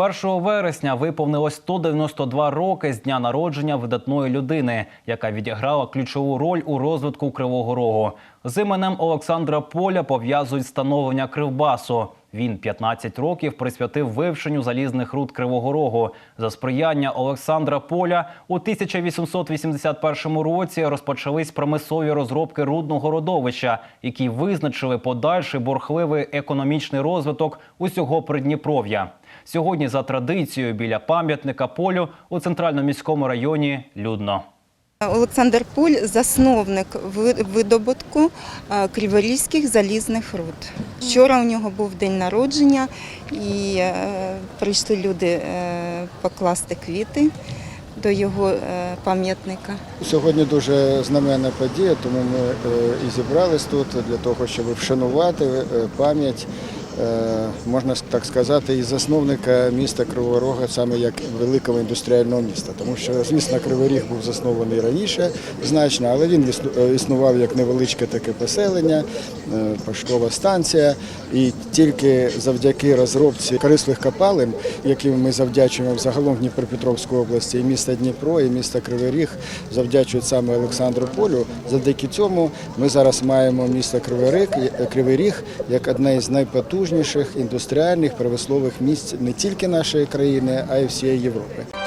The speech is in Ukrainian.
1 вересня виповнилось 192 роки з дня народження видатної людини, яка відіграла ключову роль у розвитку Кривого Рогу. З іменем Олександра Поля пов'язують становлення Кривбасу. Він 15 років присвятив вивченню залізних руд Кривого Рогу. За сприяння Олександра Поля у 1881 році розпочались промислові розробки рудного родовища, які визначили подальший борхливий економічний розвиток усього Придніпров'я. Сьогодні за традицією біля пам'ятника полю у центральному міському районі людно. Олександр Поль засновник видобутку е, криворізьких залізних руд. Вчора у нього був день народження і е, прийшли люди е, покласти квіти до його пам'ятника. Сьогодні дуже знаменна подія, тому ми і зібрались тут для того, щоб вшанувати пам'ять, можна так сказати, і засновника міста Кривого Рога, саме як великого індустріального міста. Тому що, звісно, Кривий Ріг був заснований раніше значно, але він е, існував як невеличке таке поселення, е, поштова станція. І тільки завдяки розробці корисливих копалин, яким ми завдячуємо загалом Дніпропетровській області, і міста Дніпро, і міста Кривий Ріг завдячують саме Олександру Полю. Завдяки цьому ми зараз маємо місто Кривий Ріг, Кривий Ріг як одне із найпотужніших індустріальних промислових місць не тільки нашої країни, а й всієї Європи.